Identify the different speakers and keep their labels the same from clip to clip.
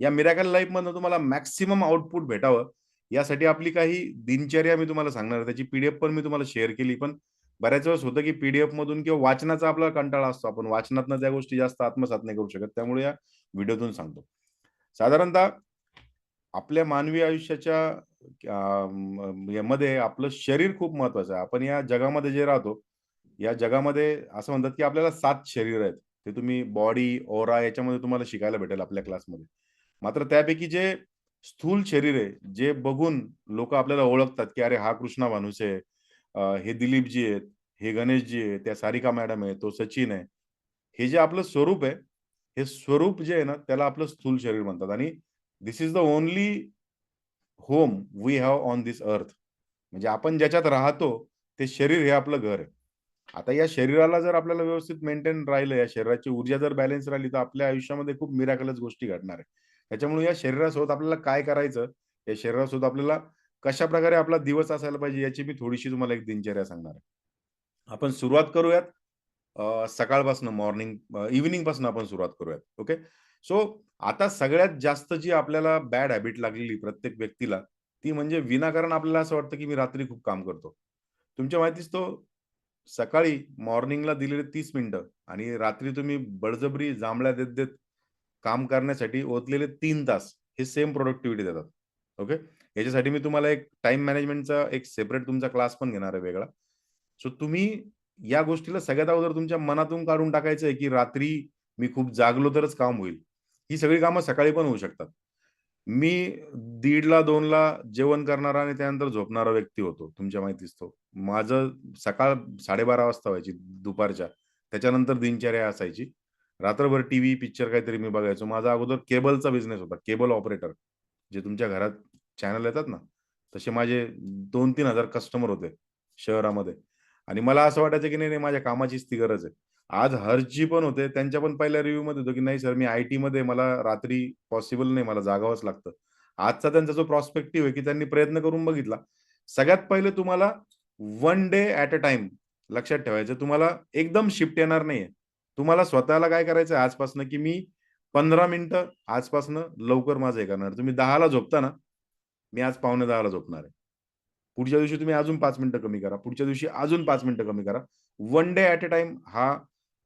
Speaker 1: या मिरॅकल लाईफमधनं तुम्हाला maximum output भेटावं. यासाठी आपली काही दिनचर्या मी तुम्हाला सांगणार त्याची पीडीएफ पण मी तुम्हाला शेअर केली पण बऱ्याच वेळेस होतं की पीडीएफ मधून किंवा वाचनाचा आपला कंटाळा असतो. आपण वाचनातनं ज्या गोष्टी जास्त आत्मसात नाही करू शकत त्यामुळे या व्हिडिओतून सांगतो. साधारणतः आपल्या मानवी आयुष्याच्या यामध्ये आपलं शरीर खूप महत्वाचं आहे. आपण या जगामध्ये जे राहतो या जगामध्ये असं म्हणतात की आपल्याला सात शरीर आहेत. ते तुम्ही बॉडी ओरा याच्यामध्ये तुम्हाला शिकायला भेटेल आपल्या क्लासमध्ये मात्र त्यापैकी जे स्थूल शरीर आहे जे बघून लोक आपल्याला ओळखतात की अरे हा कृष्णा माणूस आहे हे दिलीपजी आहेत हे गणेशजी आहे त्या सारिका मॅडम आहे तो सचिन आहे हे जे आपलं स्वरूप आहे हे स्वरूप जे आहे ना त्याला आपलं स्थूल शरीर म्हणतात. आणि this is the only home we have on this earth म्हणजे आपण ज्याच्यात राहतो ते शरीर हे आपलं घर आहे. आता या शरीराला जर आपल्याला व्यवस्थित मेंटेन राहिलं या शरीराची ऊर्जा जर बॅलेन्स राहिली तर आपल्या आयुष्यामध्ये खूप मिराकलच गोष्टी घडणार आहे. त्याच्यामुळे या शरीरासोबत आपल्याला काय करायचं? या शरीरासोबत आपल्याला कशा प्रकारे आपला दिवस असायला पाहिजे याची मी थोडीशी तुम्हाला एक दिनचर्या सांगणार आहे. आपण सुरुवात करूयात. सकाळपासून मॉर्निंग इव्हिनिंगपासून आपण सुरुवात करूयात. ओके सो आता सगळ्यात जास्त जी आपल्याला बॅड हॅबिट लागलेली प्रत्येक व्यक्तीला ती म्हणजे विनाकारण आपल्याला असं वाटतं की मी रात्री खूप काम करतो. तुमच्या माहितीच तो सकाळी मॉर्निंगला दिलेले तीस मिनिटं आणि रात्री तुम्ही बळजबरी जांभळ्या देत देत काम करण्यासाठी ओतलेले तीन तास हे सेम प्रोडक्टिव्हिटी देतात. ओके याच्यासाठी मी तुम्हाला एक टाइम मॅनेजमेंटचा एक सेपरेट तुमचा क्लास पण घेणार आहे वेगळा. सो तुम्ही या गोष्टीला सगळ्यात अगोदर तुमच्या मनातून काढून टाकायचं आहे की रात्री मी खूप जागलो तरच काम होईल. ही सगळी कामं सकाळी पण होऊ शकतात. मी दीडला दोनला जेवण करणारा आणि त्यानंतर झोपणारा व्यक्ती होतो तुमच्या माहितीच तो. माझं सकाळ साडेबारा वाजता व्हायची दुपारच्या. त्याच्यानंतर दिनचर्या असायची. रात्रभर टीव्ही पिक्चर काहीतरी मी बघायचो. माझा अगोदर केबलचा बिझनेस होता केबल ऑपरेटर जे तुमच्या घरात चॅनल येतात ना तसे माझे दोन तीन हजार कस्टमर होते शहरामध्ये. आणि मला असं वाटायचं की नाही नाही माझ्या कामाचीच ती गरज आहे. आज हर्षजी पण होते त्यांच्या पण पहिल्या रिव्ह्यू मध्ये होतो की नाही सर मी आय टी मध्ये मला रात्री पॉसिबल नाही मला जागावंच लागतं. आजचा त्यांचा जो प्रॉस्पेक्टिव्ह आहे की त्यांनी प्रयत्न करून बघितला. सगळ्यात पहिले तुम्हाला one day at a time लक्षात ठेवायचं. तुम्हाला एकदम शिफ्ट येणार नाहीये. तुम्हाला स्वतःला काय करायचं आजपासून की मी पंधरा मिनिटं आजपासून लवकर माझं हे करणार. तुम्ही दहाला झोपता ना मी आज पावणे दहाला झोपणार आहे. पुढच्या दिवशी तुम्ही अजून पाच मिनिटं कमी करा. पुढच्या दिवशी अजून पाच मिनिटं कमी करा. One day at a time हा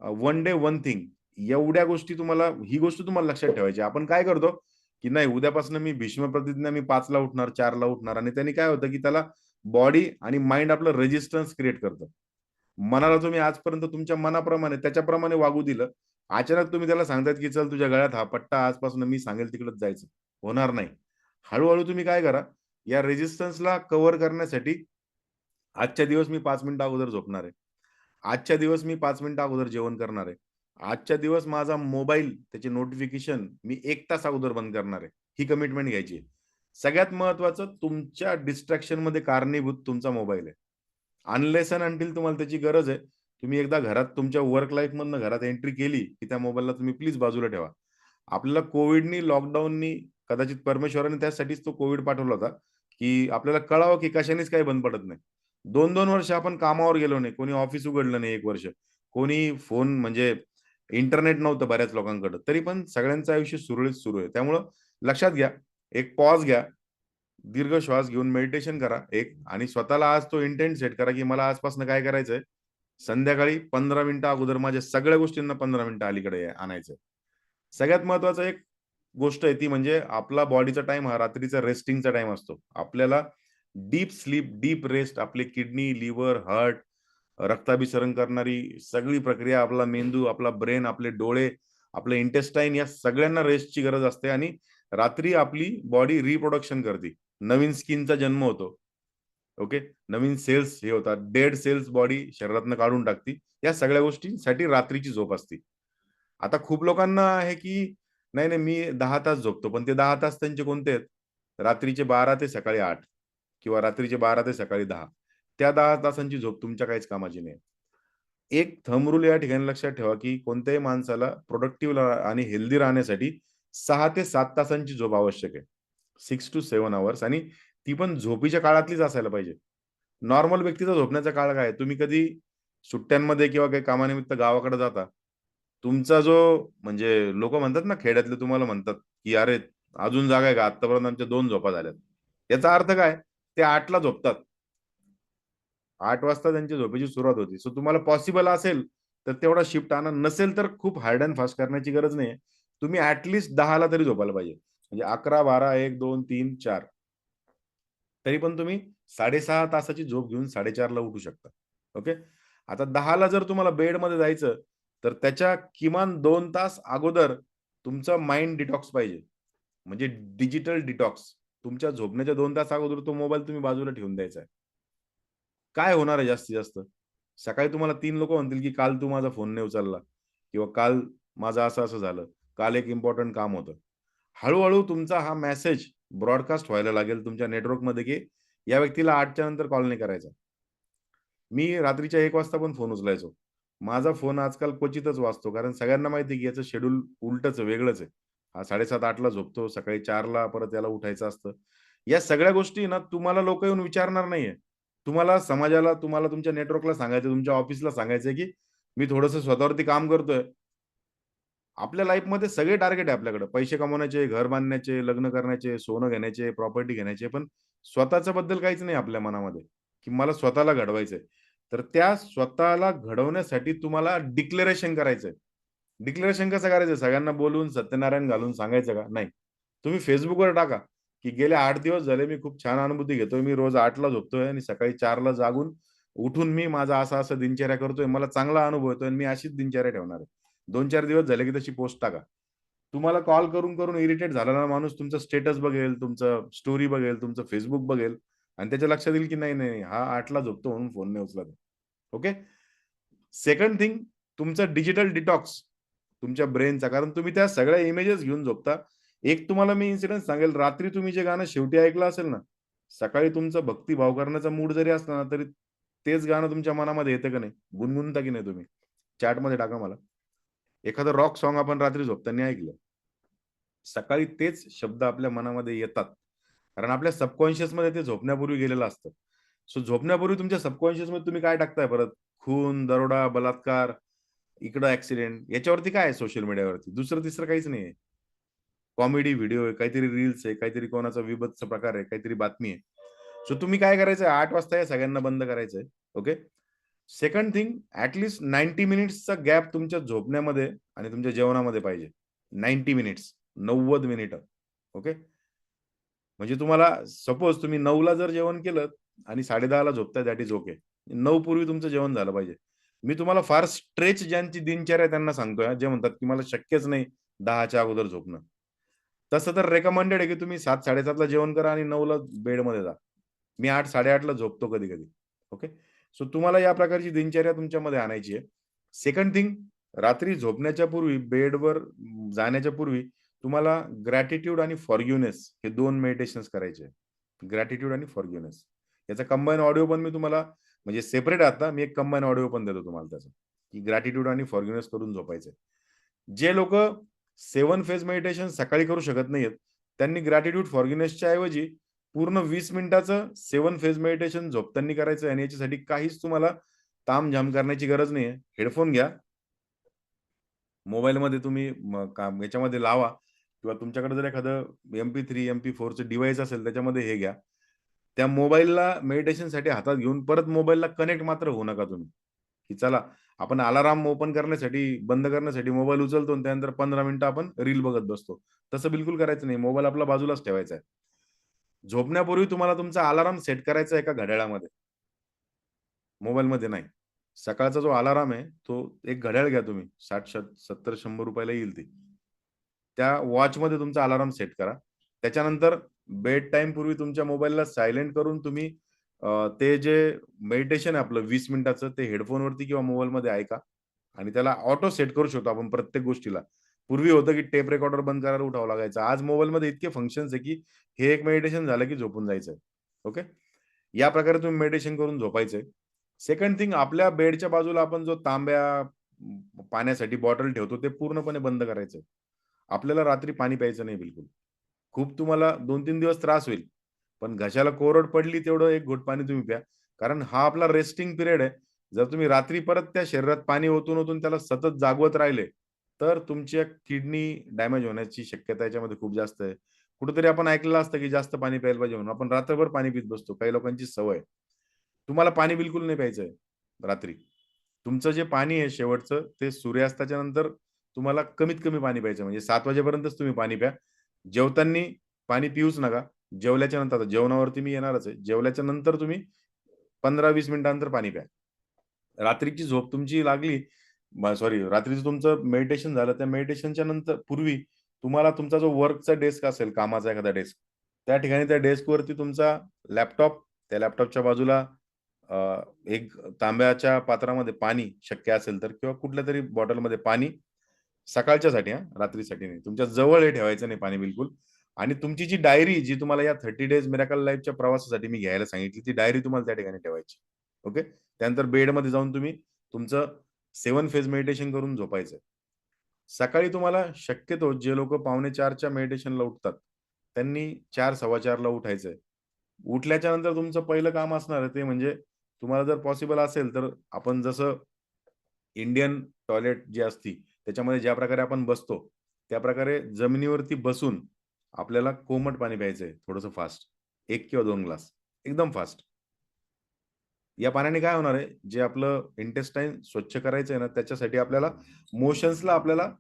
Speaker 1: वन डे वन थिंग एवढ्या गोष्टी तुम्हाला ही गोष्ट तुम्हाला लक्षात ठेवायची आपण काय करतो की नाही उद्यापासून मी भीष्म प्रतिज्ञा मी पाचला उठणार चारला उठणार आणि त्यांनी काय होतं की त्याला बॉडी आणि माइंड आपलं रेजिस्टन्स क्रिएट करतं. मनाला तुम्ही आजपर्यंत तुमच्या मनाप्रमाणे त्याच्याप्रमाणे वागू दिलं अचानक तुम्ही त्याला सांगतात की चल तुझ्या गळ्यात हा पट्टा आजपासून मी सांगेल तिकडच जायचं. होणार नाही. हळूहळू तुम्ही काय करा या रेजिस्टन्सला कव्हर करण्यासाठी आजच्या दिवस मी पाच मिनिटं अगोदर झोपणार आहे. आजच्या दिवस मी पाच मिनिटं अगोदर जेवण करणार आहे. आजच्या दिवस माझा मोबाईल त्याचे नोटिफिकेशन मी एक तास अगोदर बंद करणार आहे. ही कमिटमेंट घ्यायची सगळ्यात महत्वाचं तुमच्या डिस्ट्रॅक्शनमध्ये कारणीभूत तुमचा मोबाईल आहे. अनलेस अँड अंटील तुम्हाला त्याची गरज आहे तुम्ही एकदा घरात तुमच्या वर्क लाईफ मधनं घरात एंट्री केली की त्या मोबाईलला तुम्ही प्लीज बाजूला ठेवा. आपल्याला कोविडनी लॉकडाऊननी कदाचित परमेश्वराने त्यासाठीच तो कोविड पाठवला होता की आपल्याला कळावं की कशानेच काही बंद पडत नाही. दोन दोन वर्ष आपण कामावर गेलो नाही कोणी ऑफिस उघडलं नाही एक वर्ष. कोणी फोन म्हणजे इंटरनेट नव्हतं बऱ्याच लोकांकडे तरी पण सगळ्यांचं आयुष्य सुरळीत सुरू आहे. त्यामुळं लक्षात घ्या एक पॉज घ्या दीर्घ श्वास घेऊन मेडिटेशन करा एक आणि स्वतःला आज तो इंटेंट सेट करा की मला आजपासून काय करायचंय? संध्याकाळी पंधरा मिनिटं अगोदर माझ्या सगळ्या गोष्टींना पंधरा मिनिटं अलीकडे आणायचं सगळ्यात महत्वाचं एक गोष्ट आहे ती म्हणजे आपला बॉडीचा टाइम हा रात्रीचा रेस्टिंगचा टाइम असतो. आपल्याला डीप स्लीप डीप रेस्ट आपले किडनी लिव्हर हार्ट रक्ताभिसरण करणारी सगळी प्रक्रिया आपला मेंदू आपला ब्रेन आपले डोळे आपले इंटेस्टाईन या सगळ्यांना रेस्टची गरज असते आणि रात्री आपली बॉडी रिप्रोडक्शन करते. नवीन स्किनचा जन्म होतो. ओके? नवीन सेल्स हे होतात. डेड सेल्स बॉडी शरीरातनं काढून टाकती. या सगळ्या गोष्टींसाठी रात्रीची झोप असते. आता खूप लोकांना आहे की नाही नाही मी दहा तास झोपतो पण ते दहा तास त्यांचे कोणते आहेत? रात्रीचे बारा ते सकाळी आठ किंवा रात्रीचे बारा ते सकाळी दहा. त्या दहा तासांची झोप तुमच्या काहीच कामाची नाही. एक थमरूल या ठिकाणी लक्षात ठेवा की कोणत्याही माणसाला प्रोडक्टिव्ह आणि हेल्दी राहण्यासाठी सहा ते सात तासांची झोप आवश्यक आहे. सिक्स टू सेव्हन आवर्स आणि ती पण झोपीच्या काळातलीच असायला पाहिजे. नॉर्मल व्यक्तीचा झोपण्याचा काळ काय तुम्ही कधी सुट्ट्यांमध्ये किंवा काही कामानिमित्त गावाकडे जाता तुमचा जो म्हणजे लोक म्हणतात ना खेड्यातले तुम्हाला म्हणतात की अरे अजून जागा आहे का? आतापर्यंत आमच्या दोन झोपा झाल्यात. याचा अर्थ काय? ते आठला झोपतात. आठ वाजता त्यांची झोपेची सुरुवात होती. सो तुम्हाला पॉसिबल असेल तर तेवढा शिफ्ट आणा. नसेल तर खूप हार्ड अँड फास्ट करण्याची गरज नाही तुम्ही ऍटलिस्ट दहाला तरी झोपायला पाहिजे. म्हणजे अकरा बारा एक दोन तीन चार. तरी पण तुम्ही साडेसहा तासाची झोप घेऊन साडेचारला उठू शकता. ओके? आता दहाला जर तुम्हाला बेडमध्ये जायचं तर त्याच्या किमान दोन तास अगोदर तुमचा माइंड डिटॉक्स पाहिजे. म्हणजे डिजिटल डिटॉक्स. तुमच्या झोपण्याच्या दोन तास अगोदर तो मोबाईल तुम्ही बाजूला ठेवून द्यायचा आहे. काय होणार आहे जास्तीत जास्त? सकाळी तुम्हाला तीन लोक म्हणतील की काल तू माझा फोन नाही उचलला किंवा काल माझं असं असं झालं. काल एक इम्पॉर्टंट काम होतं. हळूहळू तुमचा हा मेसेज ब्रॉडकास्ट व्हायला लागेल तुमच्या नेटवर्कमध्ये की या व्यक्तीला आठच्या नंतर कॉल नाही करायचा. मी रात्रीच्या एक वाजता पण फोन उचलायचो. माझा फोन आजकाल क्वचितच वाचतो कारण सगळ्यांना माहिती की याचं शेड्यूल उलटच वेगळंच आहे. हा साडेसात आठला झोपतो सकाळी चारला परत याला उठायचं असतं. या सगळ्या गोष्टी ना तुम्हाला लोक येऊन विचारणार नाहीये. तुम्हाला समाजाला तुम्हाला तुमच्या नेटवर्कला सांगायचं तुमच्या ऑफिसला सांगायचं की मी थोडस स्वतःवरती काम करतोय. आपल्या लाईफमध्ये सगळे टार्गेट आहे आपल्याकडे. पैसे कमवण्याचे घर बांधण्याचे लग्न करण्याचे सोनं घेण्याचे प्रॉपर्टी घेण्याचे पण स्वतःच्या बद्दल काहीच नाही आपल्या मनामध्ये की मला स्वतःला घडवायचंय. तर त्या स्वतःला घडवण्यासाठी तुम्हाला डिक्लेरेशन करायचंय. डिक्लेरेशन कसं करायचं? सगळ्यांना बोलून सत्यनारायण घालून सांगायचं का? नाही. तुम्ही फेसबुकवर टाका की गेले आठ दिवस झाले मी खूप छान अनुभूती घेतोय. मी रोज आठला झोपतोय आणि सकाळी चारला जागून उठून मी माझा असा असं दिनचर्या करतोय. मला चांगला अनुभव येतोय आणि मी अशीच दिनचर्या ठेवणार आहे. दोन चार दिवस झाले की तशी पोस्ट टाका. तुम्हाला कॉल करून करून इरिटेट झालेला माणूस तुमचं स्टेटस बघेल तुमचं स्टोरी बघेल तुमचं फेसबुक बघेल आणि त्याच्या लक्षात येईल की नाही नाही हा आठला झोपतो म्हणून फोन नाही उचला ओके? सेकंड थिंग तुमचा डिजिटल डिटॉक्स तुमच्या ब्रेनचा कारण तुम्ही त्या सगळ्या इमेजेस घेऊन झोपता. एक तुम्हाला मी इन्सिडेंट सांगेल रात्री तुम्ही जे गाणं शेवटी ऐकलं असेल ना सकाळी तुमचा भक्तिभाव करण्याचा मूड जरी असला ना तरी तेच गाणं तुमच्या मनामध्ये येतं का नाही? गुणगुणता की नाही तुम्ही? चॅटमध्ये टाका मला. एखादं रॉक सॉन्ग आपण रात्री झोपताना ऐकलं सकाळी तेच शब्द आपल्या मनामध्ये येतात. कारण आपल्या सबकॉन्शियसमध्ये ते झोपण्यापूर्वी गेलेलं असतं. सो झोपण्यापूर्वी तुमच्या सबकॉन्शियसमध्ये तुम्ही काय टाकताय परत? खून दरोडा बलात्कार इकडं ऍक्सिडेंट याच्यावरती काय आहे सोशल मीडियावरती दुसरं तिसरं काहीच नाही आहे कॉमेडी व्हिडिओ आहे काहीतरी रील्स आहे काहीतरी कोणाचा विभत्स प्रकार आहे काहीतरी बातमी आहे. सो तुम्ही काय करायचंय? आठ वाजता या सगळ्यांना बंद करायचंय okay second thing at least ninety मिनिट्सचा gap तुमच्या झोपण्यामध्ये आणि तुमच्या जेवणामध्ये पाहिजे. नाईन्टी मिनिट्स नव्वद मिनिट ओके म्हणजे तुम्हाला सपोज तुम्ही नऊला जर जेवण केलं आणि साडे दहाला झोपताय दॅट इज ओके नऊ पूर्वी तुमचं जेवण झालं पाहिजे. मी तुम्हाला फार स्ट्रेच ज्यांची दिनचर्या त्यांना सांगतोय जे म्हणतात की मला शक्यच नाही दहाच्या अगोदर झोपणं. तसं तर रेकमेंडेड आहे की तुम्ही सात साडेसातला जेवण करा आणि नऊला बेडमध्ये जा. मी आठ साडेआठला झोपतो कधी कधी ओके सो तुम्हाला या प्रकारची दिनचर्या तुमच्यामध्ये आणायची आहे. सेकंड थिंग रात्री झोपण्याच्या पूर्वी बेडवर जाण्याच्या पूर्वी तुम्हाला ग्रॅटिट्यूड आणि फॉर्ग्युनेस हे दोन मेडिटेशन करायचे ग्रॅटिट्यूड आणि फॉर्ग्युनेस याचा कंबाईन ऑडिओ पण मी तुम्हाला म्हणजे सेपरेट आता मी एक कंबाईन ऑडिओ पण देतो तुम्हाला त्याचा. की ग्रॅटिट्यूड आणि फॉर्ग्युनेस करून झोपायचे जे लोक सेवन फेज मेडिटेशन सकाळी करू शकत नाहीत त्यांनी ग्रॅटिट्यूड फॉर्ग्युनेसच्या ऐवजी पूर्ण वीस मिनिटाचं सेवन फेज मेडिटेशन झोपताना करायचं आणि याच्यासाठी काहीच तुम्हाला तामझाम करण्याची गरज नाही हेडफोन घ्या. मोबाईलमध्ये तुम्ही याच्यामध्ये लावा किंवा तुमच्याकडे जर एखादं एमपी थ्री एमपी फोरचं डिव्हाइस असेल त्याच्यामध्ये हे घ्या. त्या मोबाईलला मेडिटेशनसाठी हातात घेऊन परत मोबाईलला कनेक्ट मात्र होऊ नका तुम्ही. की चला आपण अलाराम ओपन करण्यासाठी बंद करण्यासाठी मोबाईल उचलतो आणि त्यानंतर पंधरा मिनिटं आपण रील बघत बसतो. तसं बिलकुल करायचं नाही. मोबाईल आपला बाजूलाच ठेवायचा आहे. झोपण्यापूर्वी तुम्हाला तुमचा अलाराम सेट करायचा आहे एका घड्याळामध्ये. मोबाईलमध्ये नाही. सकाळचा जो अलाराम आहे तो एक घड्याळ घ्या तुम्ही. साठ सत्तर शंभर रुपयाला येईल ती. त्या वॉचमध्ये तुमचा अलाराम सेट करा. त्याच्यानंतर बेड टाइम पूर्वी तुमच्या मोबाईलला सायलेंट करून तुम्ही ते जे मेडिटेशन आहे आपलं वीस मिनिटाचं ते हेडफोनवरती किंवा मोबाईलमध्ये ऐका. आणि त्याला ऑटो सेट करू शकतो आपण प्रत्येक गोष्टीला. पूर्वी होतं की टेप रेकॉर्डर बंद करायला उठावं लागायचं. आज मोबाईलमध्ये इतके फंक्शन्स आहे की हे एक मेडिटेशन झालं की झोपून जायचंय. ओके या प्रकारे तुम्ही मेडिटेशन करून झोपायचंय. सेकंड थिंग आपल्या बेडच्या बाजूला आपण जो तांब्या पाण्यासाठी बॉटल ठेवतो ते पूर्णपणे बंद करायचंय. आपल्याला रात्री पाणी प्यायचं नाही बिलकुल. खूप तुम्हाला दोन तीन दिवस त्रास होईल. पण घशाला कोरड पडली तेवढं एक घोट पाणी तुम्ही प्या. कारण हा आपला रेस्टिंग पिरियड आहे. जर तुम्ही रात्री परत त्या शरीरात पाणी ओतून ओतून त्याला सतत जागवत राहिले तर तुमच्या किडनी डॅमेज होण्याची शक्यता याच्यामध्ये खूप जास्त आहे कुठेतरी आपण ऐकलेलं असतं, की जास्त पाणी प्यायला पाहिजे म्हणून. आपण रात्रभर पाणी पित बसतो. काही लोकांची सवय तुम्हाला पाणी बिलकुल नाही प्यायचंय रात्री. तुमचं जे पाणी आहे शेवटचं ते सूर्यास्ताच्या नंतर तुम्हाला कमीत कमी पाणी प्यायचं म्हणजे सात वाजेपर्यंतच तुम्ही पाणी प्या. जेवताना पाणी पिऊच नका. जेवल्याच्या नंतर आता जेवणावरती मी येणारच आहे. जेवल्याच्या नंतर तुम्ही 15-20 मिनिटानंतर पाणी प्या. रात्रीची झोप तुमची लागली सॉरी रात्रीचं तुमचं मेडिटेशन झालं. त्या मेडिटेशनच्या नंतर पूर्वी तुम्हाला तुमचा जो वर्कचा डेस्क असेल, कामाचा एखादा डेस्क, त्या ठिकाणी त्या डेस्कवरती तुमचा लॅपटॉप, त्या लॅपटॉपच्या बाजूला एक तांब्याच्या पात्रामध्ये पाणी शक्य असेल तर किंवा कुठल्या तरी बॉटलमध्ये पाणी सकाळच्यासाठी हा रात्रीसाठी नाही. तुमच्या जवळ हे ठेवायचं नाही पाणी बिलकुल आणि तुमची जी डायरी जी तुम्हाला या 30 डेज मिराकल लाईफच्या प्रवासासाठी मी घ्यायला सांगितली, ती डायरी तुम्हाला त्या ठिकाणी ठेवायची. ओके. त्यानंतर बेडमध्ये जाऊन तुम्ही तुमचं सेवन फेज मेडिटेशन करून झोपायचंय. सकाळी तुम्हाला शक्यतो जे लोक पावणे चारच्या मेडिटेशनला उठतात, त्यांनी 4 4:15ला उठायचंय. उठल्याच्या नंतर तुमचं पहिलं काम असणार आहे ते म्हणजे तुम्हाला जर पॉसिबल असेल तर आपण जसं इंडियन टॉयलेट जी असती, त्याच्यामध्ये ज्या प्रकारे आपण बसतो, त्याप्रकारे जमिनीवरती बसून आपल्याला कोमट पाणी प्यायचंय थोडंसं फास्ट. एक किंवा दोन ग्लास एकदम फास्ट. या पाण्याने काय होणार आहे, जे आपलं इंटेस्टाईन स्वच्छ करायचंय ना, त्याच्यासाठी आपल्याला मोशन्सला आपल्याला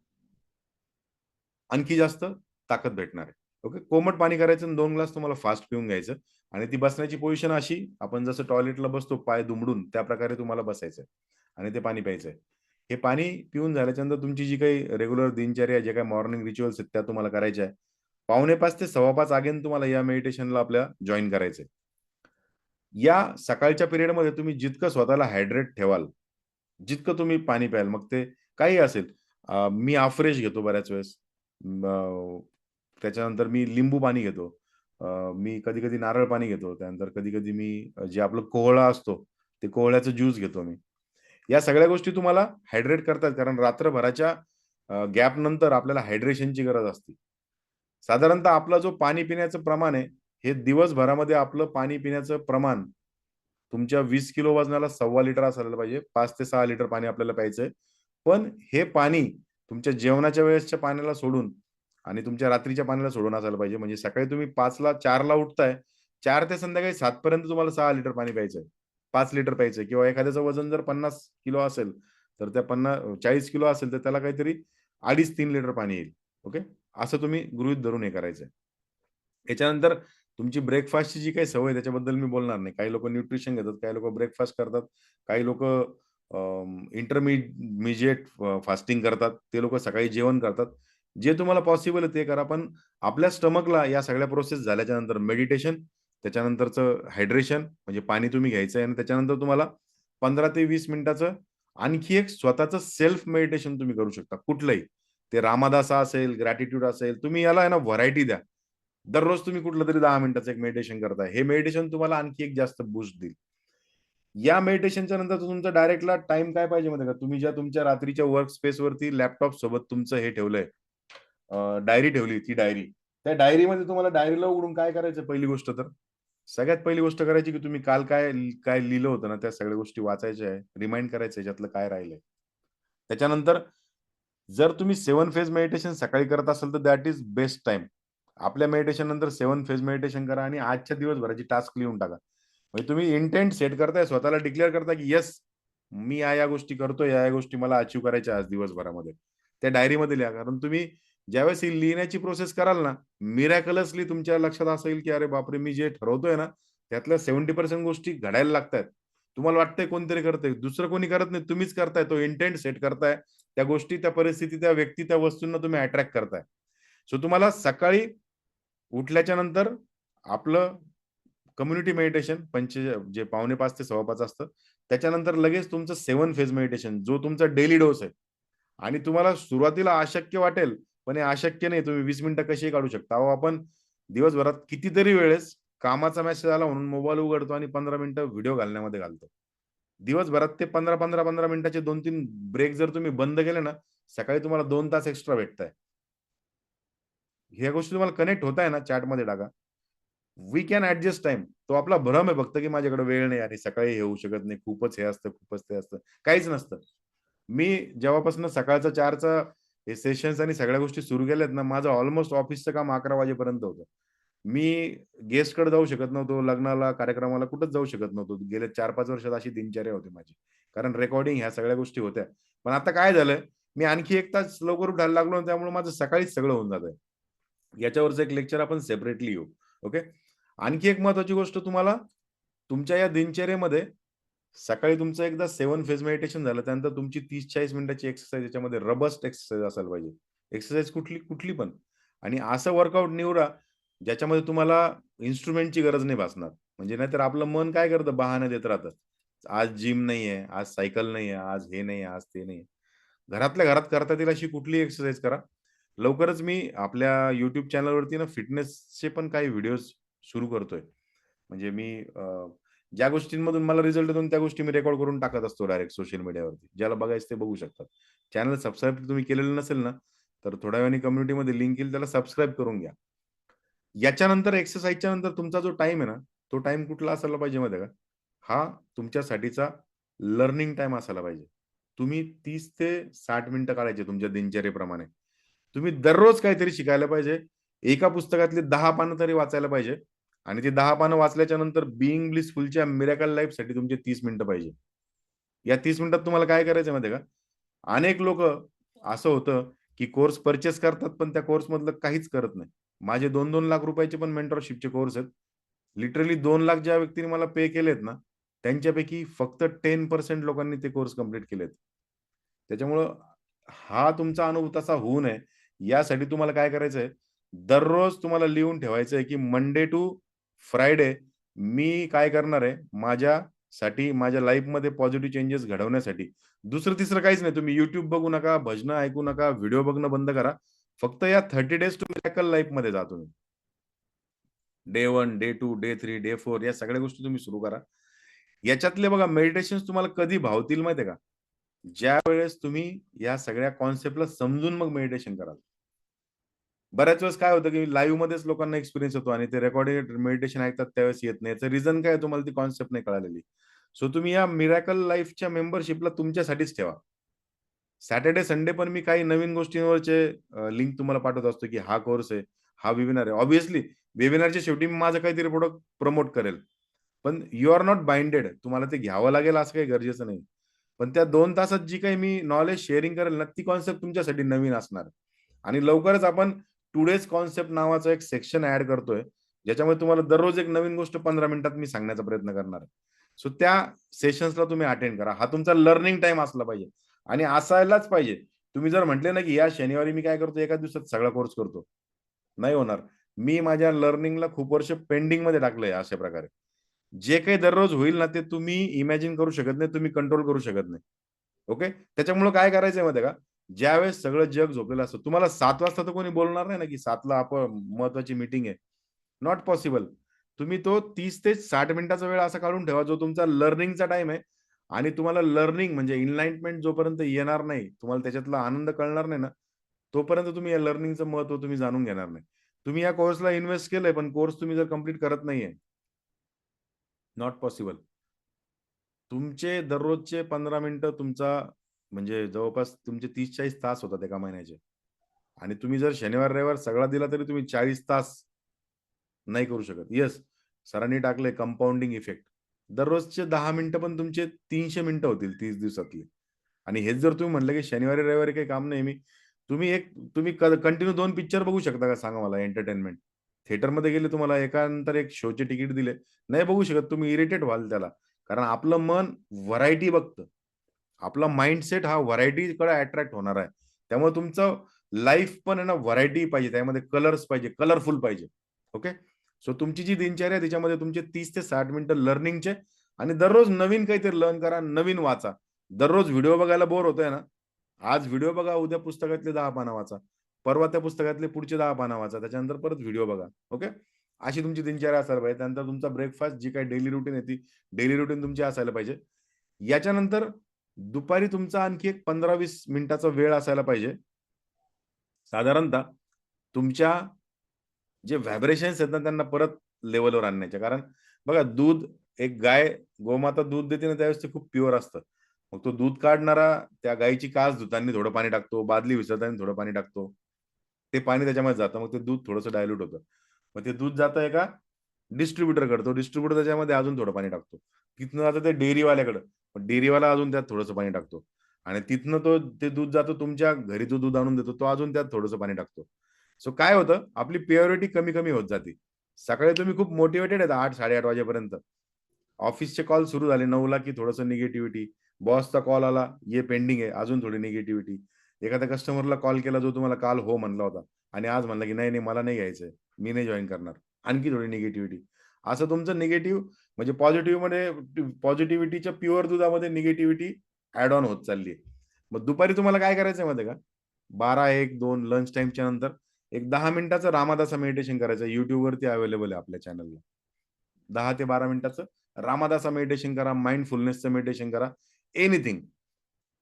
Speaker 1: आणखी जास्त ताकद भेटणार आहे. ओके. कोमट पाणी करायचं आणि दोन ग्लास तुम्हाला फास्ट पिऊन घ्यायचं आणि ती बसण्याची पोझिशन अशी, आपण जसं टॉयलेटला बसतो पाय दुमडून, त्या प्रकारे तुम्हाला बसायचंय आणि ते पाणी प्यायचंय. हे पाणी पिऊन झाल्याच्यानंतर तुमची जी काही रेग्युलर दिनचर्या जे काही मॉर्निंग रिच्युअल्स आहेत, त्या तुम्हाला करायच्या आहे. पावणे पाच ते सव्वा पाच आगेन तुम्हाला या मेडिटेशनला आपल्या जॉईन करायचंय. या सकाळच्या पिरियडमध्ये तुम्ही जितकं स्वतःला हायड्रेट ठेवाल, जितकं तुम्ही पाणी प्याल, मग ते काही असेल. मी आफ्रेश घेतो बऱ्याच वेळेस. त्याच्यानंतर मी लिंबू पाणी घेतो. मी कधी-कधी नारळ पाणी घेतो. त्यानंतर कधी-कधी मी जे आपलं कोहळा असतो, ते कोहळ्याचं ज्यूस घेतो मी. या सगळ्या गोष्टी तुम्हाला हायड्रेट करतात कारण रात्रभराच्या गॅप नंतर आपल्याला हायड्रेशनची गरज असते. साधारणतः आपला जो पाणी पिण्याचं प्रमाण आहे, हे दिवसभरामध्ये आपलं पाणी पिण्याचं प्रमाण तुमच्या वीस किलो वजनाला सव्वा लिटर असायला पाहिजे. पाच ते सहा लिटर पाणी आपल्याला प्यायचंय. पण हे पाणी तुमच्या जेवणाच्या वेळेसच्या पाण्याला सोडून आणि तुमच्या रात्रीच्या पाण्याला सोडून असायला पाहिजे. म्हणजे सकाळी तुम्ही 5ला 4ला उठताय, चार ते संध्याकाळी सातपर्यंत तुम्हाला सहा लिटर पाणी प्यायचंय. पाच लिटर प्यायचंय किंवा एखाद्याचं वजन जर 50 किलो असेल, तर त्या पन्नास चाळीस किलो असेल, तर त्याला काहीतरी 2.5-3 लिटर पाणी येईल. ओके. असं तुम्ही गृहीत धरून हे करायचंय. याच्यानंतर तुमची ब्रेकफास्टची जी काही सवय त्याच्याबद्दल मी बोलणार नाही. काही लोक न्यूट्रिशन घेतात, काही लोक ब्रेकफास्ट करतात, काही लोक इंटरमिजिएट फास्टिंग करतात. ते लोक सकाळी जेवण करतात. जे तुम्हाला पॉसिबल आहे ते करा. पण आपल्या स्टमकला या सगळ्या प्रोसेस झाल्याच्यानंतर मेडिटेशन, त्याच्यानंतरचं हायड्रेशन म्हणजे पाणी तुम्ही घ्यायचं आहे आणि त्याच्यानंतर तुम्हाला 15 ते वीस मिनिटाचं आणखी एक स्वतःचं सेल्फ मेडिटेशन तुम्ही करू शकता कुठलंही. ते रामादासा असेल, ग्रॅटिट्यूड असेल, तुम्ही याला आहे ना व्हरायटी द्या. दररोज तुम्ही कुठलं तरी दहा मिनिटाचं एक मेडिटेशन करताय. हे मेडिटेशन तुम्हाला आणखी एक जास्त बूस्ट देईल. या मेडिटेशनच्या नंतर तुमचा डायरेक्टला टाइम काय पाहिजे माहिती का? तुम्ही ज्या तुमच्या रात्रीच्या वर्क स्पेसवरती लॅपटॉप सोबत तुमचं हे ठेवलंय, डायरी ठेवली ती डायरी. त्या डायरीमध्ये तुम्हाला डायरीला उघडून काय करायचं पहिली गोष्ट तर, सगळ्यात पहिली गोष्ट करायची की तुम्ही काल काय काय लिहिलं होतं ना, त्या सगळ्या गोष्टी वाचायच्या आहे. रिमाइंड करायचं याच्यातलं काय राहिलंय. त्याच्यानंतर जर तुम्ही सेवन फेज मेडिटेशन सकाळी करत असाल, तर दॅट इज बेस्ट टाइम आपल्या मेडिटेशन नंतर सेवन फेज मेडिटेशन करा आणि आजच्या दिवसभराची टास्क लिहून टाका. म्हणजे तुम्ही इंटेंट सेट करताय, स्वतःला डिक्लेअर करताय की येस, मी या-या गोष्टी करतोय, या-या गोष्टी मला अचीव्ह करायच्या आज दिवसभरामध्ये. त्या डायरीमध्ये लिहा. कारण तुम्ही ज्यावेळेस ही लिहिण्याची प्रोसेस कराल ना, मिरॅकलसली तुमच्या लक्षात असं येईल की अरे बापरे! मी जे ठरवतोय ना, त्यातल्या 70% गोष्टी घडायला लागतायत. तुम्हाला वाटतंय कोणतरी करतंय. दुसरं कोणी करत नाही. तुम्हीच करताय. तो इंटेंट सेट करताय. त्या गोष्टी, त्या परिस्थिती, त्या व्यक्ती, त्या वस्तूंना तुम्ही अट्रॅक्ट करताय. सो तुम्हाला सकाळी उठल्याच्या नंतर आपलं कम्युनिटी मेडिटेशन पंचे जे पावणे पाच ते 5:15 असतं. त्याच्यानंतर लगेच तुमचं सेवन फेज मेडिटेशन जो तुमचा डेली डोस आहे आणि तुम्हाला सुरुवातीला अशक्य वाटेल, पण हे अशक्य नाही. तुम्ही वीस मिनिटं कशी काढू शकता. अहो, आपण दिवसभरात कितीतरी वेळेस कामाचा मेसेज आला म्हणून मोबाईल उघडतो आणि 15 मिनिटं व्हिडिओ घालण्यामध्ये घालतो. दिवसभरात ते 15-15, 15 मिनिटाचे 2-3 ब्रेक जर तुम्ही बंद केले ना, सकाळी तुम्हाला दोन तास एक्स्ट्रा भेटताय. ह्या गोष्टी तुम्हाला कनेक्ट होताय ना, चॅटमध्ये टाका. वी कॅन ऍडजस्ट टाइम तो आपला भ्रम आहे फक्त की माझ्याकडे वेळ नाही आणि सकाळी हे होऊ शकत नाही. खूपच हे असतं, खूपच ते असतं. काहीच नसतं. मी जेव्हापासून सकाळचा चारचा हे सेशन्स आणि सगळ्या गोष्टी सुरू केल्यात ना, माझं ऑलमोस्ट ऑफिसचं काम 11 वाजेपर्यंत होतं. मी गेस्टकडे जाऊ शकत नव्हतो. लग्नाला, कार्यक्रमाला कुठंच जाऊ शकत नव्हतो. गेल्या 4-5 वर्षात अशी दिनचर्या होती माझी. कारण रेकॉर्डिंग ह्या सगळ्या गोष्टी होत्या. पण आता काय झालं, मी आणखी एक तास लवकर उठायला लागलो त्यामुळे माझं सकाळीच सगळं होऊन जातंय. याच्यावरचं एक लेक्चर आपण सेपरेटली येऊ ओके. आणखी एक महत्वाची गोष्ट तुम्हाला तुमच्या या दिनचर्येमध्ये सकाळी तुमचं एकदा सेवन फेज मेडिटेशन झालं. त्यानंतर तुमची 30-40 मिनिटाची एक्सरसाइज याच्यामध्ये रबस्ट एक्सरसाइज असायला पाहिजे. एक्सरसाइज कुठली कुठली पण आणि असं वर्कआउट निवडा, ज्याच्यामध्ये तुम्हाला इन्स्ट्रुमेंटची गरज नाही भासणार. म्हणजे नाहीतर आपलं मन काय करतं बहाणं देत राहतं. आज जिम नाही आहे आज सायकल नाहीये, आज हे नाही, आज ते नाही. घरातल्या घरात करता येईल अशी कुठली एक्सरसाइज करा. लवकरच मी आपल्या युट्यूब चॅनलवरती ना फिटनेसचे पण काही व्हिडिओज सुरू करतोय. म्हणजे मी ज्या गोष्टींमधून मला रिझल्ट येतो त्या गोष्टी मी रेकॉर्ड करून टाकत असतो डायरेक्ट सोशल मीडियावरती. ज्याला बघायचं ते बघू शकतात. चॅनल सबस्क्राईब तुम्ही केलेलं नसेल ना, तर थोड्या वेळाने कम्युनिटीमध्ये लिंक येईल त्याला सबस्क्राईब करून घ्या. याच्यानंतर एक्सरसाइजच्या नंतर तुमचा जो टाइम आहे ना, तो टाइम कुठला असायला पाहिजे माहिती का? हा तुमच्यासाठीचा लर्निंग टाइम असायला पाहिजे. तुम्ही तीस ते साठ मिनिटं काढायचे तुमच्या दिनचर्येप्रमाणे. तुम्ही दररोज काहीतरी शिकायला पाहिजे. एका पुस्तकातली दहा पानं तरी वाचायला पाहिजे आणि ती दहा पानं वाचल्याच्या नंतर बीइंग ब्लिसफुलच्या मिरेकल लाईफसाठी तुमचे तीस मिनिटं पाहिजे. या तीस मिनिटात तुम्हाला काय करायचं माहिती आहे का? अनेक लोक असं होतं, की कोर्स पर्चेस करतात, पण त्या कोर्समधलं काहीच करत नाही. माझे 2-2 लाख रुपयाचे पण मेंटरशिपचे कोर्स आहेत. लिटरली दोन लाख ज्या व्यक्तीने मला पे केलेत ना, त्यांच्यापैकी फक्त 10% लोकांनी ते कोर्स कंप्लीट केलेत. त्याच्यामुळं हा तुमचा अनुभव तसा होऊ नये, यासाठी तुम्हाला काय करायचंय, दररोज तुम्हाला लिहून ठेवायचंय, की मंडे टू फ्रायडे मी काय करणार आहे, माझ्यासाठी माझ्या लाईफमध्ये पॉझिटिव्ह चेंजेस घडवण्यासाठी. दुसरं-तिसरं काहीच नाही. तुम्ही युट्यूब बघू नका, भजनं ऐकू नका, व्हिडिओ बघणं बंद करा. फक्त या 30 डेज टू मिरॅकल लाईफमध्ये जा तुम्ही. Day one day two day three day four या सगळ्या गोष्टी तुम्ही सुरू करा. याच्यातले बघा मेडिटेशन तुम्हाला कधी भावतील माहिती का ज्या वेळेस तुम्ही या सगळ्या कॉन्सेप्टला समजून मग मेडिटेशन कराल. बऱ्याच वेळेस काय होतं, की लाईव्ह मध्येच लोकांना एक्सपिरियन्स होतो आणि ते रेकॉर्डेड मेडिटेशन ऐकतात त्यावेळेस येत नाही. याचं रिझन काय तुम्हाला ती कॉन्सेप्ट नाही कळालेली. सो तुम्ही या मिरॅकल लाईफच्या मेंबरशिपला तुमच्यासाठीच ठेवा. सॅटर्डे, संडे पण मी काही नवीन गोष्टींवरचे लिंक तुम्हाला पाठवत असतो, की हा कोर्स आहे, हा वेबिनार आहे. ऑब्व्हियसली वेबिनारच्या शेवटी मी माझं काहीतरी प्रोडक्ट प्रमोट करेल. पण यू आर नॉट बाइंडेड. तुम्हाला ते घ्यावं लागेल असं काही गरजेचं नाही. पण त्या दोन तासात जी काही मी नॉलेज शेअरिंग करेल ना, ती कॉन्सेप्ट तुमच्यासाठी नवीन असणार. आणि लवकरच आपण टुडेज कॉन्सेप्ट नावाचा एक सेक्शन ऍड करतोय. ज्याच्यामध्ये तुम्हाला दररोज एक नवीन गोष्ट 15 मिनिटात मी सांगण्याचा प्रयत्न करणार आहे. सो त्या सेशन्सला तुम्ही अटेंड करा. हा तुमचा लर्निंग टाइम असला पाहिजे आणि असायलाच पाहिजे. तुम्ही जर म्हटले ना, की या शनिवारी मी काय करतो, एका दिवसात सगळा कोर्स करतो. नाही होणार. मी माझ्या लर्निंगला खूप वर्ष पेंडिंगमध्ये टाकलंय अशा प्रकारे. जे काही दररोज होईल ना, ते तुम्ही इमॅजिन करू शकत नाही, तुम्ही कंट्रोल करू शकत नाही. ओके. त्याच्यामुळे काय करायचंय माहिती का? ज्यावेळेस सगळं जग झोपलेलं असतं. तुम्हाला सात वाजता तर कोणी बोलणार नाही ना, की सातला आपण महत्त्वाची मीटिंग आहे. Not possible. तुम्ही तो तीस ते साठ मिनिटाचा वेळ असा काढून ठेवा, जो तुमचा लर्निंगचा टाइम आहे आणि तुम्हाला लर्निंग म्हणजे इनलाइनमेंट जोपर्यंत येणार नाही, तुम्हाला त्याच्यातला आनंद कळणार नाही ना, तोपर्यंत तुम्ही या लर्निंगचं महत्त्व तुम्ही जाणून घेणार नाही. तुम्ही या कोर्सला इन्व्हेस्ट केलंय, पण कोर्स तुम्ही जर कंप्लीट करत नाहीये नॉट पॉसिबल. तुमचे दररोजचे 15 मिनिटं तुमचा म्हणजे जवळपास तुमचे 30-40 तास होतात एका महिन्याचे. आणि तुम्ही जर शनिवार, रविवार सगळा दिला तरी तुम्ही 40 तास नाही करू शकत. येस, सरांनी टाकले कंपाऊंडिंग इफेक्ट. दररोजचे दहा मिनिटं पण तुमचे तीनशे मिनिटं होतील तीस दिवसातली आणि हेच जर तुम्ही म्हटलं, की शनिवारी, रविवारी काही काम नाही मी तुम्ही एक तुम्ही कंटिन्यू दोन पिक्चर बघू शकता का सांगा मला एंटरटेनमेंट. थिएटरमध्ये गेले तुम्हाला एकानंतर एक शोचे तिकीट दिले. नाही बघू शकत तुम्ही इरिटेट व्हाल त्याला. कारण आपलं मन व्हरायटी बघतं. आपला माइंडसेट हा व्हरायटीकडे अट्रॅक्ट होणार आहे. त्यामुळे तुमचं लाईफ पण आहे ना व्हरायटी पाहिजे. त्यामध्ये कलर्स पाहिजे, कलरफुल पाहिजे. ओके. सो तुमची जी दिनचर्या आहे त्याच्यामध्ये तुमचे तीस ते साठ मिनिटं लर्निंगचे आणि दररोज नवीन काहीतरी लर्न करा, नवीन वाचा. दररोज व्हिडिओ बघायला बोर होतोय ना, आज व्हिडिओ बघा, उद्या पुस्तकातले दहा पानं वाचा. परवा त्या पुस्तकातले पुढचे दहा पानं वाचा. त्याच्यानंतर परत व्हिडिओ बघा. ओके. अशी तुमची दिनचर्या असायला पाहिजे. त्यानंतर तुमचा ब्रेकफास्ट जी काही डेली रुटीन आहे ती डेली रुटीन तुमची असायला पाहिजे. याच्यानंतर दुपारी तुमचा आणखी एक 15-20 मिनिटाचा वेळ असायला पाहिजे. साधारणतः तुमच्या जे व्हायब्रेशन्स आहेत ना, त्यांना परत लेवलवर आणण्याच्या. कारण बघा दूध एक गाय, गोमाता दूध देते ना, त्यावेळेस ते खूप प्युअर असतं. मग तो दूध काढणारा त्या गायीची कास धुताना थोडं पाणी टाकतो, बादली विसरताना थोडं पाणी टाकतो. ते पाणी त्याच्यामध्ये जातं. मग ते दूध थोडंसं डायल्यूट होतं. मग ते दूध जातं एका डिस्ट्रिब्युटरकडे. करतो डिस्ट्रीब्युटर त्याच्यामध्ये अजून थोडं पाणी टाकतो. तिथनं जातं ते डेअरीवाल्याकडं. पण डेअरीवाला अजून त्यात थोडंसं पाणी टाकतो. आणि तिथनं तो ते दूध जातो तुमच्या घरी जो दूध आणून देतो, तो अजून त्यात थोडंसं पाणी टाकतो. सो काय होतं, आपली प्युरिटी कमी-कमी होत जाते. सकाळी तुम्ही खूप मोटिवेटेड आहेत आठ साडेआठ वाजेपर्यंत. ऑफिसचे कॉल सुरू झाले नऊला की थोडंसं निगेटिव्हिटी. बॉसचा कॉल आला, "ये पेंडिंग आहे." अजून थोडी निगेटिव्हिटी. एखाद्या कस्टमरला कॉल केला जो तुम्हाला काल हो म्हणला होता आणि आज म्हणला की "नाही, नाही मला नाही घ्यायचंय. मी नाही जॉईन करणार." आणखी थोडी निगेटिव्हिटी. असं तुमचं निगेटिव्ह म्हणजे पॉझिटिव्हमध्ये पॉझिटिव्हिटीच्या प्युअर दुधामध्ये निगेटिव्हिटी ऍड ऑन होत चालली आहे. मग दुपारी तुम्हाला काय करायचं माहिती का? 12, 1, 2 लंच टाइमच्या नंतर एक दहा मिनिटाचं रामादासा मेडिटेशन करायचं. युट्यूबवरती अवेलेबल आहे आपल्या चॅनलला. दहा ते 12 मिनिटाचं रामादासा मेडिटेशन करा, माइंडफुलनेसचं मेडिटेशन करा, एनिथिंग.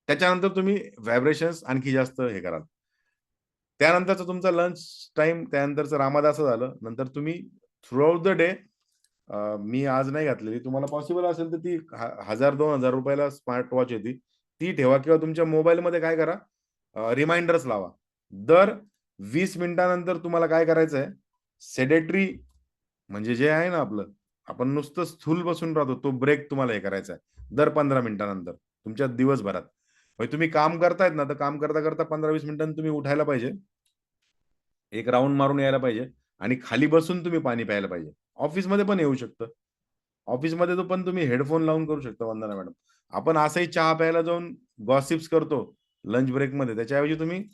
Speaker 1: त्याच्यानंतर तुम्ही व्हायब्रेशन्स आणखी जास्त हे कराल. त्यानंतरचं तुमचा लंच टाईम, त्यानंतरचं रामादासा झालं. नंतर तुम्ही थ्रूआउट द डे मी आज नाही घातलेली. तुम्हाला पॉसिबल असेल तर ती हजार दोन हजार रुपयाला स्मार्ट वॉच येते. ती ठेवा किंवा तुमच्या मोबाईलमध्ये काय करा रिमाइंडर्स लावा. दर वीस मिनिटानंतर तुम्हाला काय करायचंय, सेडेटरी म्हणजे जे आहे ना आपलं, आपण नुसतं स्थूल बसून राहतो, तो ब्रेक तुम्हाला हे करायचा आहे. दर 15 मिनिटानंतर तुमच्या दिवसभरात. म्हणजे तुम्ही काम करतायत ना, तर काम करता-करता 15-20 मिनिटांनी तुम्ही उठायला पाहिजे. एक राऊंड मारून यायला पाहिजे आणि खाली बसून तुम्ही पाणी प्यायला पाहिजे. ऑफिसमध्ये पण येऊ शकतं. ऑफिसमध्ये तो पण तुम्ही हेडफोन लावून करू शकता वंदना मॅडम. आपण असंही चहा प्यायला जाऊन गॉसिप्स करतो लंच ब्रेकमध्ये. त्याच्याऐवजी तुम्ही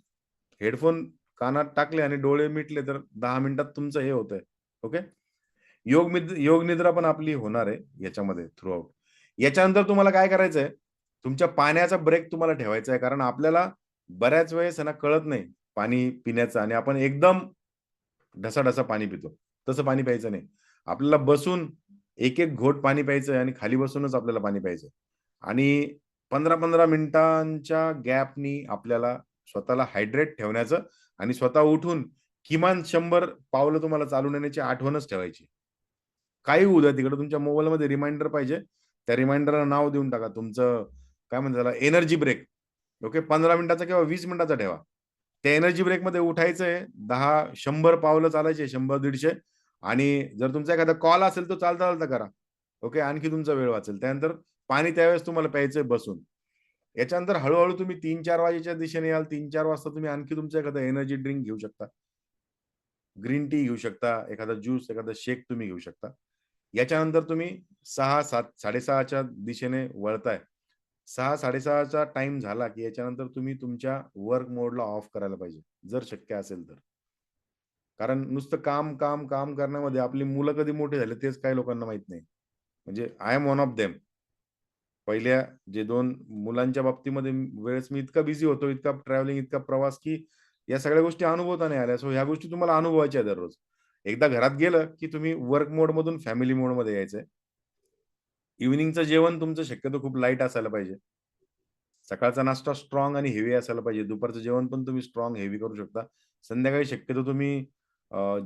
Speaker 1: हेडफोन कानात टाकले आणि डोळे मिटले तर दहा मिनिटात तुमचं हे होतंय. ओके. योग योग निद्रा पण आपली होणार आहे याच्यामध्ये थ्रूआउट. याच्यानंतर तुम्हाला काय करायचंय, तुमच्या पाण्याचा ब्रेक तुम्हाला ठेवायचा आहे. कारण आपल्याला बऱ्याच वेळेस ना कळत नाही पाणी पिण्याचं आणि आपण एकदम ढसाढसा पाणी पितो. तसं पाणी प्यायचं नाही. आपल्याला बसून एक-एक घोट पाणी प्यायचं आणि खाली बसूनच आपल्याला पाणी प्यायचं आणि 15-15 मिनिटांच्या गॅपनी आपल्याला स्वतःला हायड्रेट ठेवण्याचं आणि स्वतः उठून किमान शंभर पावलं तुम्हाला चालून येण्याची आठवणच ठेवायची. काही होऊ द्या तिकडे तुमच्या मोबाईलमध्ये रिमाइंडर पाहिजे. त्या रिमाइंडरला नाव देऊन टाका. तुमचं काय म्हणतात त्याला एनर्जी ब्रेक. ओके. 15 मिनिटाचा किंवा वीस मिनिटाचा ठेवा. त्या एनर्जी ब्रेकमध्ये उठायचंय दहा शंभर पावलं चालायचे शंभर दीडशे आणि जर तुमचा एखादा कॉल असेल तर चालता-चालता करा. ओके. आणखी तुमचा वेळ वाचेल. त्यानंतर पाणी त्यावेळेस तुम्हाला प्यायचंय बसून. याच्यानंतर हळूहळू तुम्ही 3-4 वाजेच्या दिशेने याल. 3-4 वाजता तुम्ही आणखी तुमचा एखादा एनर्जी ड्रिंक घेऊ शकता. ग्रीन टी घेऊ शकता, एखादा ज्यूस, एखादा शेक तुम्ही घेऊ शकता. याच्यानंतर तुम्ही 6-7 6:30च्या दिशेने वळताय. 6-6:30 चा झाला, की याच्यानंतर तुम्ही तुमच्या वर्क मोडला ऑफ करायला पाहिजे, जर शक्य असेल तर. कारण नुसतं काम, काम, काम करण्यामध्ये आपली मुलं कधी मोठे झाले तेच काही लोकांना माहीत नाही. म्हणजे I am one of them. पहिल्या जे दोन मुलांच्या बाबतीमध्ये वेळेस मी इतका बिझी होतो, इतका ट्रॅव्हलिंग, इतका प्रवास, की या सगळ्या गोष्टी अनुभवता नाही आल्या. सो ह्या गोष्टी तुम्हाला अनुभवायच्या दररोज. एकदा घरात गेलं, की तुम्ही वर्क मोडमधून फॅमिली मोडमध्ये यायचंय. इव्हिनिंगचं जेवण तुमचं शक्यतो खूप लाइट असायला पाहिजे. सकाळचा नाश्ता स्ट्रॉंग आणि हेवी असायला पाहिजे. दुपारचं जेवण पण तुम्ही स्ट्रॉंग हेवी करू शकता. संध्याकाळी शक्यतो तुम्ही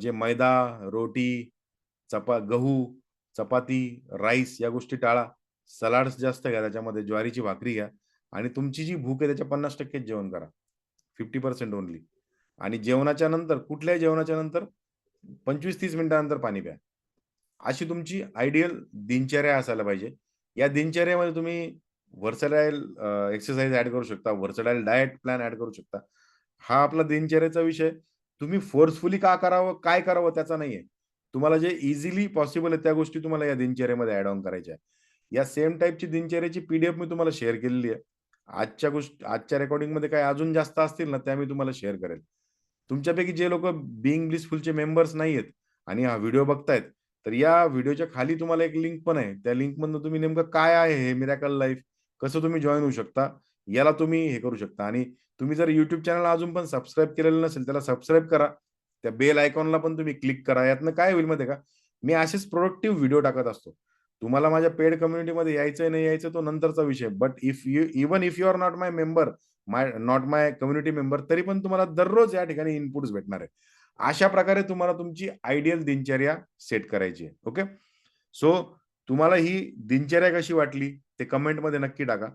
Speaker 1: जे मैदा, रोटी, चपा गहू, चपाती, राईस या गोष्टी टाळा. सलाड्स जास्त घ्या त्याच्यामध्ये. ज्वारीची भाकरी घ्या आणि तुमची जी भूक आहे त्याच्या 50% जेवण करा. फिफ्टी पर्सेंट ओनली आणि जेवणाच्या नंतर कुठल्याही जेवणाच्या नंतर 25-30 मिनिटानंतर पाणी प्या. अशी तुमची आयडियल दिनचर्या असायला पाहिजे. या दिनचर्यामध्ये तुम्ही व्हर्सटाईल एक्सरसाइज ऍड करू शकता. व्हर्सटाईल डायट प्लॅन ऍड करू शकता. हा आपला दिनचर्याचा विषय. तुम्ही फोर्सफुली का करावं, काय करावं त्याचा नाहीये. तुम्हाला जे इझिली पॉसिबल आहे त्या गोष्टी तुम्हाला या दिनचर्यामध्ये ऍड ऑन करायच्या आहे. या सेम टाईपची दिनचर्याची पीडीएफ मी तुम्हाला शेअर केलेली आहे. आजच्या गोष्टी आजच्या रेकॉर्डिंगमध्ये काही अजून जास्त असतील ना, त्या मी तुम्हाला शेअर करेल. तुमच्यापैकी जे लोक बिईंग ब्लिसफुलचे मेंबर्स नाहीयेत आणि हा व्हिडिओ बघतायत, तर या व्हिडिओच्या खाली तुम्हाला एक लिंक पण आहे. त्या लिंकमधनं तुम्ही नेमकं काय आहे हे मिरॅकल लाईफ, कसं तुम्ही जॉईन होऊ शकता, याला तुम्ही हे करू शकता आणि तुम्ही जर युट्यूब चॅनल अजून पण सबस्क्राईब केलेलं नसेल, त्याला सबस्क्राईब करा. त्या बेल आयकॉनला पण तुम्ही क्लिक करा. यातनं काय होईल माहिती आहे का, मी असेच प्रोडक्टिव्ह व्हिडिओ टाकत असतो. तुम्हाला माझ्या पेड कम्युनिटीमध्ये यायचंय, नाही यायचं तो नंतरचा विषय. But if you even if you are not my member, my not my community member, तरी पण तुम्हाला दररोज या ठिकाणी इनपुट्स भेटणार आहे. अशा प्रकारे तुम्हाला तुमची आयडियल दिनचर्या सेट करायची आहे. ओके. सो तुम्हाला ही दिनचर्या कशी वाटली ते कमेंटमध्ये नक्की टाका.